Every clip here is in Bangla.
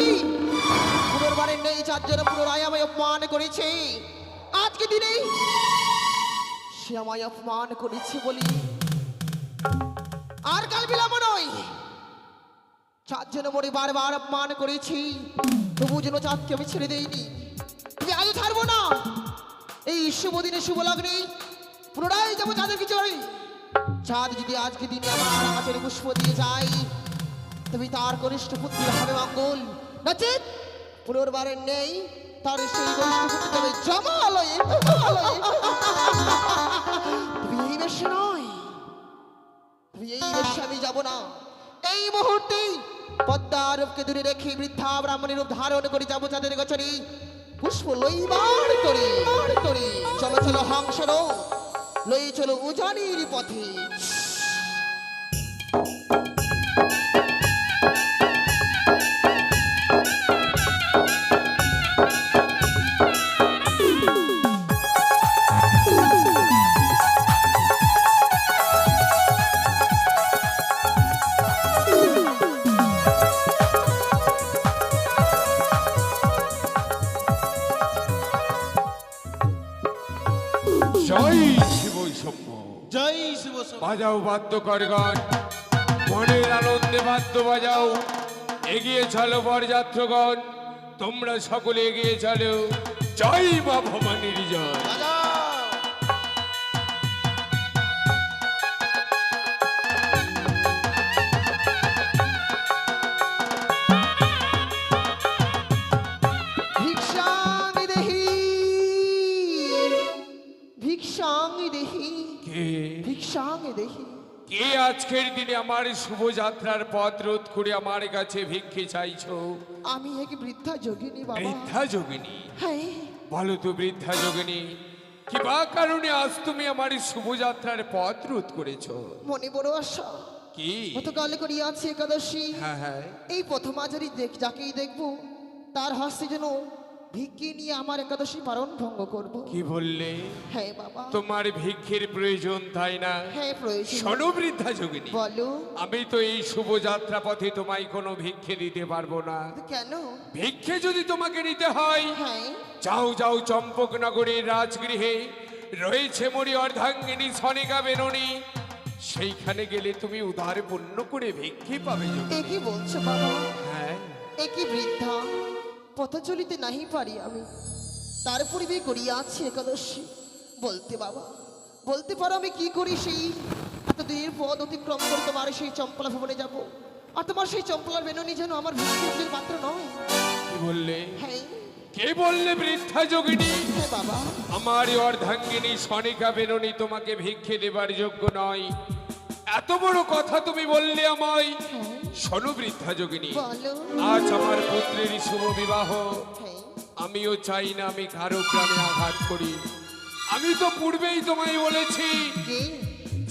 পদ্মাবতী পুনর্বারের নেই চারজন পুনরায় আমায় অপমান করেছে। আজকে দিনেই সে আমায় অপমান করেছে বলি। আর কাল বিলাম নয়। চারজন মরে বারবার অপমান করেছি। তবু যেন চাঁদকে আমি ছেড়ে দেইনি তুমি আজও ছাড়বো না। এই শুভ দিনে শুভ লগ্নে পুনরায় যাব চাঁদের কিছু চাঁদ যদি আজকে দিনে আমার আচরে পুষ্প দিয়ে যায়, তবে তার কনিষ্ঠ পুত্র হবে মঙ্গল। নচেত পুনর্বারের নেই তার সেই কনিষ্ঠ পুত্র যাবে জমালয়ে জমালয়ে। তবে এই বেশে নয়। তবে এই দেশে আমি যাব না। এই মুহূর্তে পদ্মারূপকে দূরে রেখে বৃদ্ধা ব্রাহ্মণের রূপ ধারণ করে যাব চাঁদের গছরি পুষ্প লইবার করে চলো চলো হংসর লই চলো উজানির পথে। জয় শিব শম্ভ জয় শিব। বাজাও বাদ্য করগণ মনের আনন্দে বাদ্য বাজাও। এগিয়ে চলো বরযাত্রগণ। তোমরা সকলে এগিয়ে চলো। জয় বা ভবানীর জয়। ভিক্ষাং দেহি কে? ভিক্ষাং দেহি কে আজকের দিনে আমার শুভযাত্রার পথ রোধ করে আমার কাছে ভিক্ষে চাইছো? আমি এক বৃদ্ধা যোগিনী বাবা। বৃদ্ধা যোগিনী? হ্যাঁ। বলো তো বৃদ্ধা যোগিনী কি বা কারণে আজ তুমি আমার শুভযাত্রার পথ রোধ করেছ? মনে বড় আশা? কি? গতকাল করিয়াছি একাদশী। হ্যাঁ হ্যাঁ। এই প্রথম আজারি দেখ যাকেই দেখব তার হাসি যেন ভিক্ষে নিয়ে আমার একাদশী পালন ভঙ্গ করব। কি বললে? হ্যাঁ বাবা। তোমার ভিক্ষের প্রয়োজন তাই না? হ্যাঁ প্রয়োজন। শোনো বৃদ্ধা যোগিনী বলো। আমি তো এই শুভযাত্রা পথে তোমায় কোনো ভিক্ষে দিতে পারব না। কেন? ভিক্ষে যদি তোমাকে নিতে হয় হ্যাঁ। যাও যাও চম্পকনগরের রাজগৃহে রয়েছে মরি অর্ধাঙ্গিনী সনিকা বেরোনি সেইখানে গেলে তুমি উদার পূর্ণ করে ভিক্ষে পাবে কি বলছো বাবা? হ্যাঁ। এ কি বৃদ্ধা? পথ চলিতে নাহি পারি আমি। তার পরিবে করিয়াছি একাদশী। বলতে বাবা বলতে পারো আমি কি করি সেই? এত দূরের পথ অতিক্রম করে তোমার সেই চম্পলা ভবনে যাব। আর তোমার সেই চম্পলার বেননি যেন আমার ভিক্ষের পাত্র নয়। কি বললে? হ্যাঁ। কে বললে বৃদ্ধা যোগিনী? হ্যাঁ বাবা। আমার অর্ধাঙ্গিনী সনিকা বেরনি তোমাকে ভিক্ষে দেবার যোগ্য নয়। এত বড় কথা তুমি বললে আমায়। শোনো বৃদ্ধা যোগিনী আজ আমার পুত্রের শুভ বিবাহ। হ্যাঁ। আমিও চাই না আমি কারও প্রাণে আঘাত করি। আমি তো পূর্বেই তোমায় বলেছি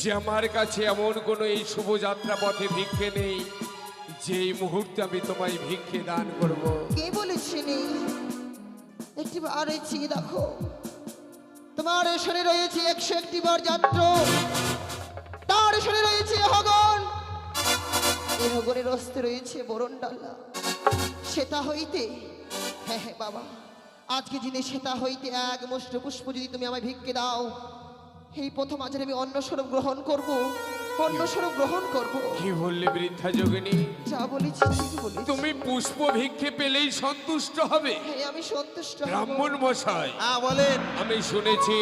যে আমার কাছে এমন কোনো এই শুভযাত্রা পথে ভিক্ষে নেই। যে এই মুহূর্তে আমি তোমায় ভিক্ষে দান করব। কে বলেছে নেই? একটি বার দেখো। তোমার এসনে রয়েছে একশো একটি বার যাত্র। এসনে রয়েছে হগন এই হগনের অস্তে রয়েছে বরণ ডালা। সেতা হইতে হ্যাঁ হ্যাঁ বাবা। আজকে দিনে সেতা হইতে এক মুষ্ট পুষ্প যদি তুমি আমায় ভিক্ষে দাও এই প্রথম আজ আমি অন্য স্বরূপ গ্রহণ করব। অন্য স্বরূপ গ্রহণ করব। কি বললে বৃদ্ধা যোগিনী? যা বলেছি ঠিক বলেছি। তুমি পুষ্প ভিক্ষে পেলেই সন্তুষ্ট হবে। হ্যাঁ আমি সন্তুষ্ট হব। ব্রাহ্মণ মশাই। হ্যাঁ বলেন। আমি শুনেছি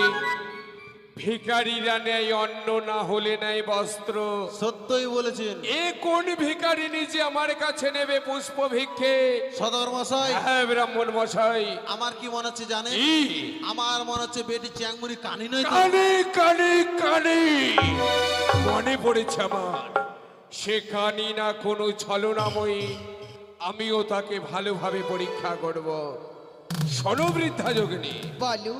ভিকারীরা নেয় অন্ন না হলে নেয় বস্ত্র। সত্যই বলেছেন। এ কোন ভিকারিনী যে আমার কাছে নেবে পুষ্প ভিক্ষে? সদর মশাই। হ্যাঁ ব্রাহ্মণ মশাই। আমার কি মনে হচ্ছে জানে আমার মনে হচ্ছে বেটি চ্যাংমুড়ি কানি নয়? কানে কানে কানে। মনে পড়েছে আমার সে কানি না কোনো ছলনাময়ী। আমিও তাকে ভালোভাবে পরীক্ষা করব। সনবৃদ্ধা যোগিনী বলো।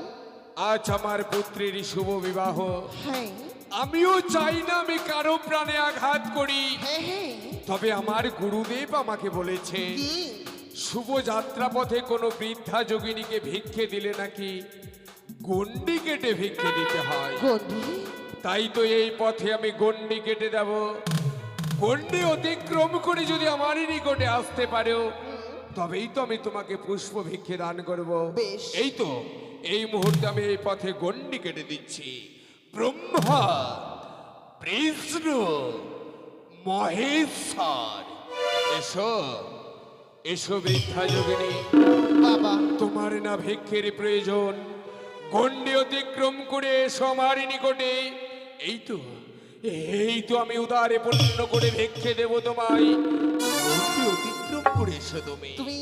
আজ আমার পুত্রের শুভ বিবাহ। হ্যাঁ। আমিও চাই না আমি কারও প্রাণে আঘাত করি। হ্যাঁ হ্যাঁ। তবে আমার গুরুদেব আমাকে বলেছে শুভ যাত্রা পথে কোনো বৃদ্ধা যোগিনীকে ভিক্ষে দিলে নাকি গন্ডি কেটে ভিক্ষে দিতে হয়। তাই তো এই পথে আমি গন্ডি কেটে দেব। গন্ডি অতিক্রম করে যদি আমারই নিকটে আসতে পারো তবেই তো আমি তোমাকে পুষ্প ভিক্ষে দান করব। এই তো এই মুহূর্তে আমি এই পথে গন্ডি কেটে দিচ্ছি। ব্রহ্মা, বিষ্ণু, মহেশ্বর। এসো এসো বৃদ্ধা যোগিনী। বাবা, তোমার না ভিক্ষের প্রয়োজন। গণ্ডি অতিক্রম করে এসো আমার নিকটে। এই তো এই তো আমি উদারে পূর্ণ করে ভিক্ষে দেব তোমায়। গণ্ডি অতিক্রম করে এসো তুমি। তুমি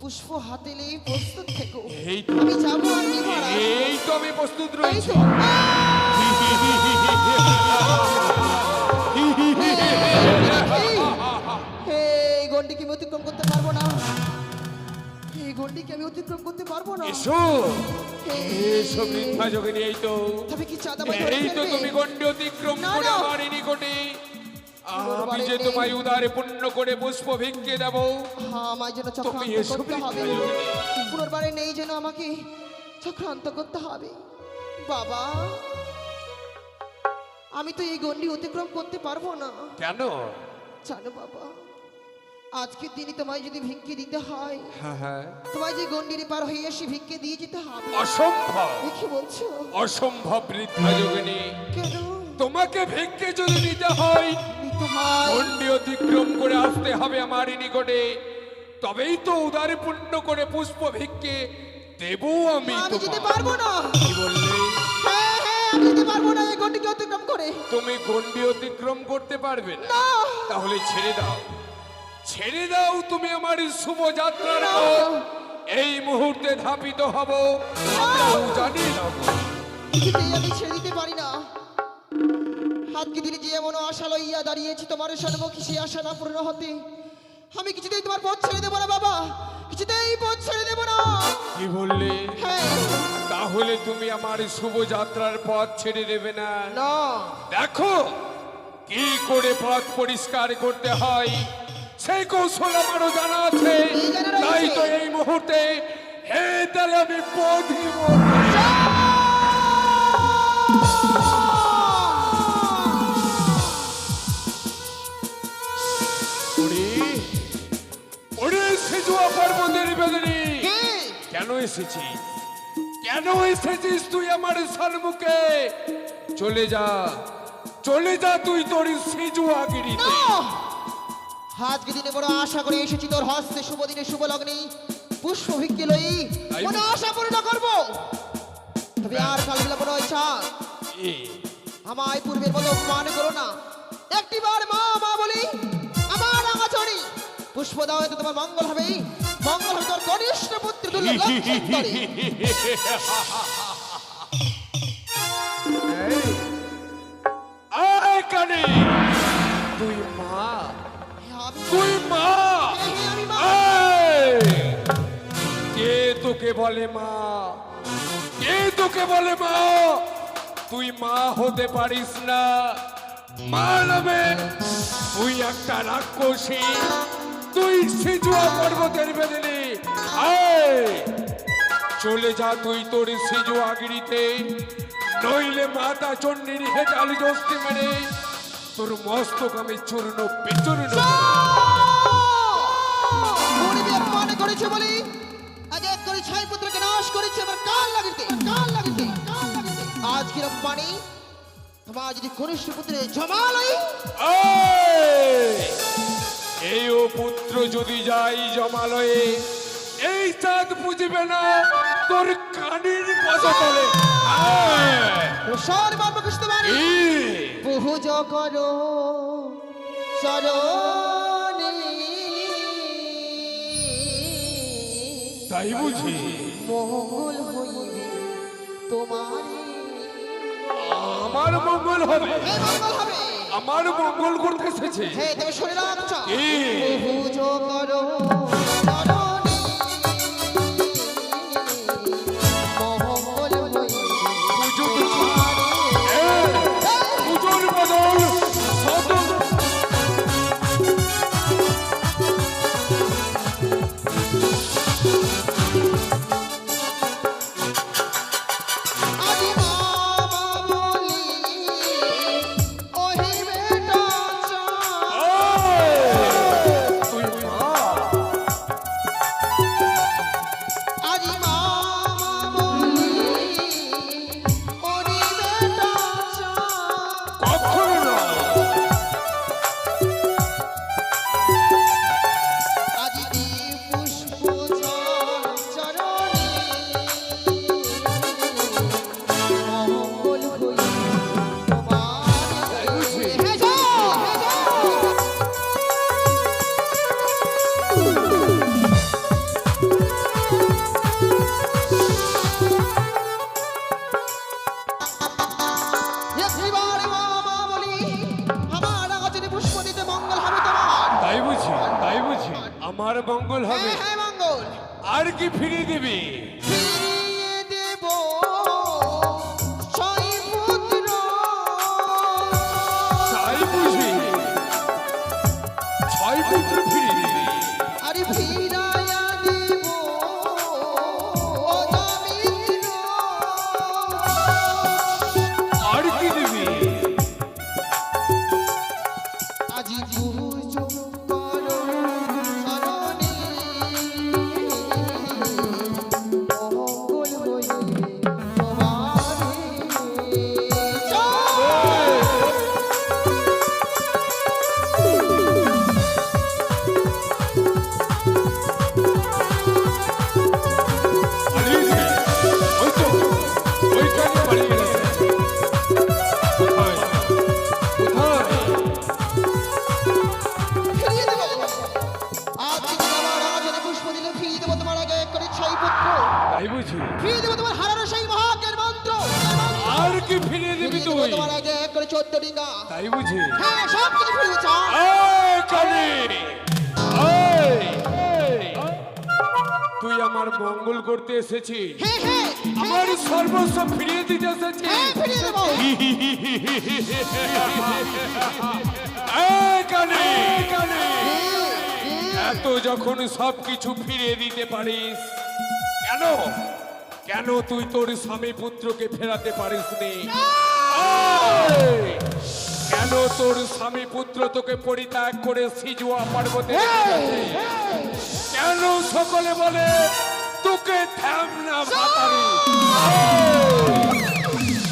পুষ্প হাতে নিয়ে প্রস্তুত থেকো। এই তো। আমি যাব আর নিবো না। এই তো আমি প্রস্তুত রয়েছি। এই গন্ডিকে আমি অতিক্রম করতে পারব না। এই গন্ডিকে আমি অতিক্রম করতে পারব না। এসো। এসো বৃদ্ধা যোগিনী এই তো। তবে কি চাঁদা এই তো তুমি গণ্ডি অতিক্রম করে না। আমার নিকটে আমি যে তোমায় উদারে পূর্ণ করে পুষ্প ভিক্ষে দেবো আমার যেন চক্রান্ত করতে হবে। পুনর্বারে নেই যেন আমাকে চক্রান্ত করতে হবে। বাবা আমি তো এই গন্ডি অতিক্রম করতে পারব না। কেন? জানো বাবা আজকের দিনে তোমায় যদি ভিক্ষে দিতে হয় হ্যাঁ হ্যাঁ। তোমায় যে গন্ডির পার হয়ে এসে ভিক্ষে দিয়ে যেতে হবে। অসম্ভব। বলছো? অসম্ভব বৃদ্ধা যোগিনী কেন? তোমাকে ভিক্ষে যদি নিতে হয় গণ্ডি অতিক্রম করে আসতে হবে আমার নিকটে। তবেই তো উদারে পূর্ণ করে পুষ্প ভিক্ষে দেব আমি যেতে পারব না। কি বললে? হ্যাঁ হ্যাঁ আমি যেতে পারব না এই গন্ডিকে অতিক্রম করে। তুমি গণ্ডি অতিক্রম করতে পারবে না। তাহলে ছেড়ে দাও। ছেড়ে দাও তুমি আমার শুভ যাত্রার। এই মুহূর্তে ধাপিত হব। জানি না আমি ছেড়ে দিতে পারি না। দিনে যে এমন আশা লইয়া দাঁড়িয়েছি তোমার সর্বক্ষী সেই আশা না পূর্ণ হতে। আমি কিছুতেই তোমার পথ ছেড়ে দেবো না বাবা। কিছুতেই পথ ছেড়ে দেবো না। কি বললে? হ্যাঁ। তাহলে তুমি আমার শুভ যাত্রার পথ ছেড়ে দেবে না। না। দেখো কি করে পথ পরিষ্কার করতে হয়। সেই কৌশল আমারও জানা আছে। তাই তো এই মুহূর্তে হে তাহলে আমি পথ পথই সেজুয়া পর্বতের বেদনী? কেন এসেছিস? কেন এসেছিস তুই আমার সম্মুখে চলে যা চলে যা তুই তোর সিজু আগিরিতে না! আজকে দিনে বড় আশা করে এসেছি তোর হস্তে শুভ দিনে শুভ লগ্নে। পুষ্প ভিক্ষে লই মনে? আশা পূর্ণ করব। তবে আর কাল বিলম্ব নয় চাঁদ এ, আমায় পূর্বের মতো অপমান করো না। একটিবার মা মা বলি পুষ্প দাও এতে তোমার মঙ্গল হবে। মঙ্গল হবে তোর কনিষ্ঠ পুত্র তুই মা। তুই মা। কে তোকে বলে মা? কে তোকে বলে মা? তুই মা হতে পারিস না। মা নামে তুই একটা রাক্ষসী। তুই সিজুয়া পর্বতের আয় চলে যা তুই তোর সিজুয়া গিরিতে নইলে মাতা চণ্ডীর হেটাল জস্তি মেরে তোর মস্তক আমি চূর্ণ বিচূর্ণ। গরিবী করেছে ছয় পুত্রকে নাশ করেছে আমার কান লাগিতে কান লাগিতে কান লাগিতে আজ কি অপমানি তোমার যদি কনিষ্ঠ পুত্রে জমালই এই! ও পুত্র যদি যাই জমালয়ে এই চাঁদ বুঝবে না তোর কানের পদতলে। সর্বাত্ম কৃষ্ণ বাণী। বহু চরণে। তাই বুঝি। মঙ্গল হইবে তোমার। আমার মঙ্গল হবে। মঙ্গল হবে। আমার মঙ্গল করতে এসেছে হে দেবে শরীর রাখছ? বহু কর আমার মঙ্গল হবে। হ্যাঁ হ্যাঁ মঙ্গল। আর কি ফিরিয়ে দিবি? ফিরিয়ে দেব ছয় পুত্র ফিরিয়ে দিবি তুই তোমার আগে এক করে চোদ্দ ডিঙ্গা তাই বুঝি হ্যাঁ সব কিছু ফিরিয়ে চাও এই তুই আমার মঙ্গল করতে এসেছিস হ্যাঁ হ্যাঁ আমার সর্বস্ব ফিরিয়ে দিতে এসেছিস হ্যাঁ! কালী! এত যখন সব কিছু ফিরিয়ে দিতে পারিস কেন কেন তুই তোর স্বামী পুত্রকে ফেরাতে পারিস নি? কেন তোর স্বামী পুত্র তোকে পরিত্যাগ করে সিজুয়া পার্বতে? কেন সকলে বলে তোকে থাম না ভাতারি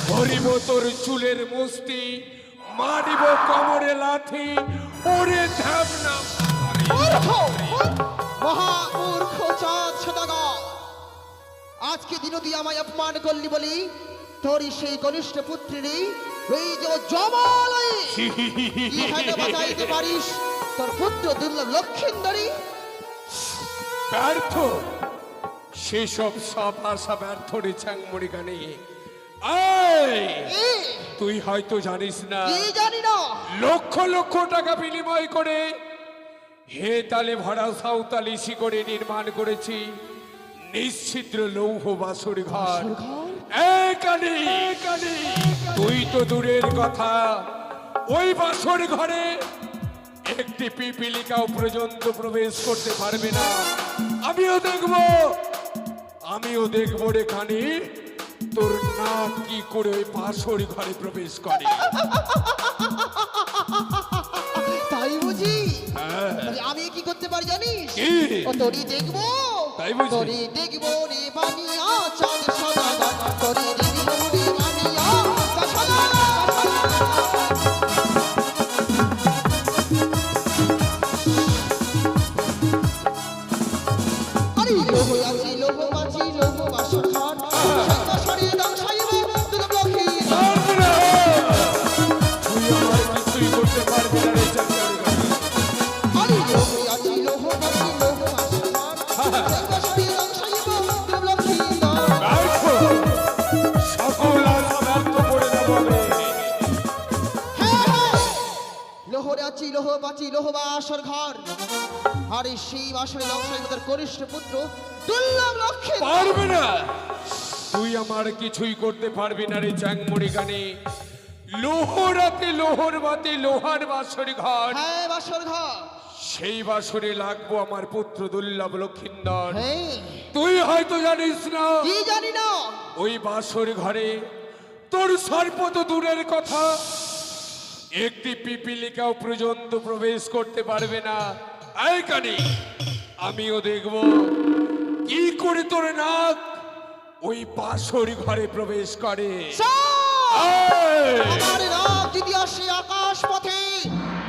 ধরিব তোর চুলের মুষ্টি মারিব কমরে লাথি ওরে থাম না মূর্খ! মহামূর্খ আজকে দিনদি আমায় অপমান করলি বলি? তোরই সেই কনিষ্ঠ পুত্রেরই এই যে জমালয় ইহাকে বাঁচাইতে পারিস? তোর পুত্র দুর্লভ লক্ষিন্দরী। ব্যর্থ। সেসব সব আশা ব্যর্থ রে চ্যাংমড়ি গানে। তুই হয়তো জানিস না। কি জানি না? লক্ষ লক্ষ টাকা বিনিময় করে হে তালে ভরা সাঁওতালি শিকড়ে নির্মাণ করেছি। নিশ্চিদ্র লৌহ বাসুর ঘর। তুই তো দূরের কথা। ওই বাসর ঘরে একটি পিপিলিকাও পর্যন্ত প্রবেশ করতে পারবে না। আমিও দেখব। আমিও দেখব রে কানি তোর নাক কি করে ওই বাসর ঘরে প্রবেশ করে? তাই বুঝি? হ্যাঁ। আমি কি করতে পারি জানিস? তোরই দেখব। তাই বুঝি? দেখব রে বানিয়া চাঁদ লোহরে আছি লোহ বাঁচি লোহ বাসর ঘর। আরে সেই তোর কনিষ্ঠ পুত্র দুর্লভ লক্ষ্যে পারবে না। তুই আমার কিছুই করতে পারবি না রে গানে। লোহরাতে লোহর বাতে লোহার বাসরি ঘর। হ্যাঁ বাসর ঘর। সেই বাসরে লাগবো আমার পুত্র দুর্লভ লক্ষিন্দর হ্যাঁ। তুই হয়তো জানিস না। কি জানি না। ওই বাসর ঘরে তোর সর্প তো দূরের কথা। একটি পিপিলিকাও পর্যন্ত প্রবেশ করতে পারবে না। এই কানি আমিও দেখব কি করে তোর নাক ওই বাসর ঘরে প্রবেশ করে! আমার রাগ যদি আসে আকাশ পথে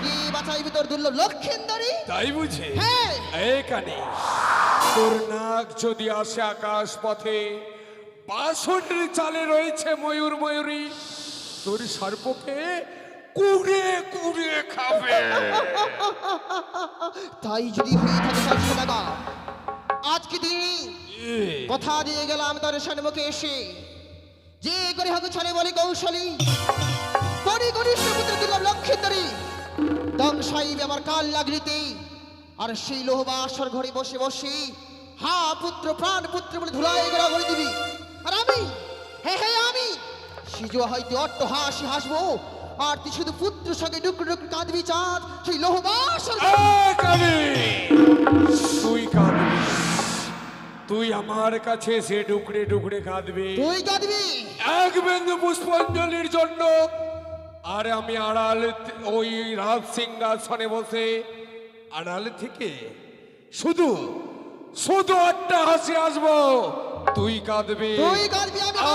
কি বাঁচাইবি তোর দুর্লভ লক্ষিন্দরী তাই বুঝে? হ্যাঁ। তোর নাক যদি আসে আকাশ পথে বাসনের চালে রয়েছে ময়ূর ময়ূরী। তোর সর্পকে কুড়ে কুড়ে খাবে। তাই যদি হয়ে থাকে তার সদাগা আজকে দিনই কথা দিয়ে গেলাম তার সম্মুখে এসে। যে করে হাতে ছাড়ে বলে কৌশলী। করি করিষ্ঠ পুত্র দিলাম লক্ষিন্দরী। দংশাইবে আমার কাল লাগলিতে। আর সেই লোহবাসর ঘরে বসে বসে হা পুত্র প্রাণ পুত্র বলে ধুলাই গড়া করে দিবি। আর আমি? হে হে আমি? সিজো হয়তো অট্ট হাসি হাসবো আর তুই শুধু পুত্র সঙ্গে ডুকরো ডুকরো কাঁদবি চাঁদ। সেই কবি তুই কাঁদবি। তুই আমার কাছে এসে ডুকরে ডুকরে কাঁদবি। তুই কাঁদবি? এক বিন্দু পুষ্পাঞ্জলির জন্য। আর আমি আড়াল ওই রাজ সিংহাসনে বসে আড়াল থেকে শুধু শুধু একটা হাসি আসব তুই কাঁদবি।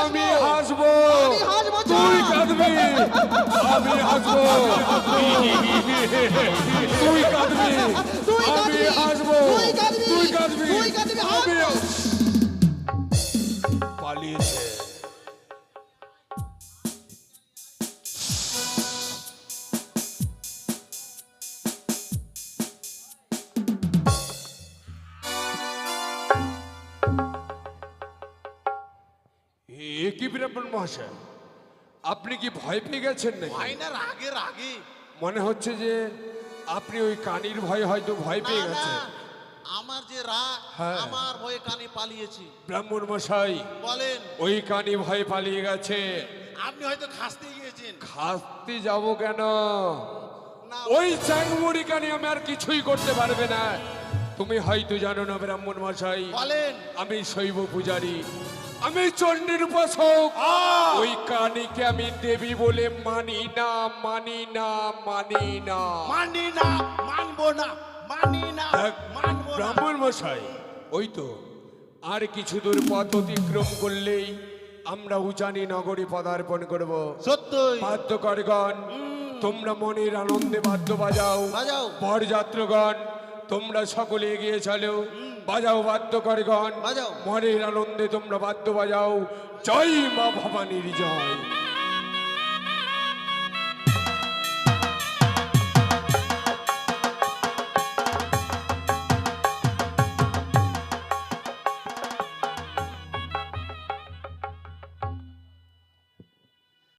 আমি হাসবো। হাসবো। আমি হাসবো, তুই কাঁদবি। আমি হাসবো। তুই কাঁদবি। আমি হাসবো। তুই কাঁদবি, মহাশয় আপনি কি ভয় পেয়ে গেছেন নাকি? ভাই না রাগে রাগে। মনে হচ্ছে যে আপনি ওই কানির ভয় হয়তো ভয় পেয়ে না গেছেন। আমার যে রাগ হ্যাঁ। আমার ভয়ে কানে পালিয়েছি। ব্রাহ্মণ মশাই বলেন। ওই কানি ভয় পালিয়ে গেছে। আপনি হয়তো খাসতে গিয়েছেন। খাস্তি যাব কেন? না। ওই চ্যাংমুড়ি কানি আমি আর কিছুই করতে পারবে না। তুমি হয়তো জানো না ব্রাহ্মণ মশাই বলেন। আমি শৈব পূজারী। আমি চণ্ডীর উপাসক। ওই কানিকে আমি দেবী বলে মানি না মানি না মানি না। মানি না মানবো না মানি না মানবো ব্রাহ্মণ মশাই ওই তো। আর কিছু দূর পথ অতিক্রম করলেই আমরা উজানি নগরী পদার্পণ করব। সত্যই। বাদ্যকরগণ তোমরা মনের আনন্দে বাদ্য বাজাও। বাজাও। বরযাত্রগণ তোমরা সকলে এগিয়ে চলো। বাজাও বাদ্য বাদ্যকরগণ। বাজাও। মনের আনন্দে তোমরা বাদ্য বাজাও। জয় মা ভবানীর জয়।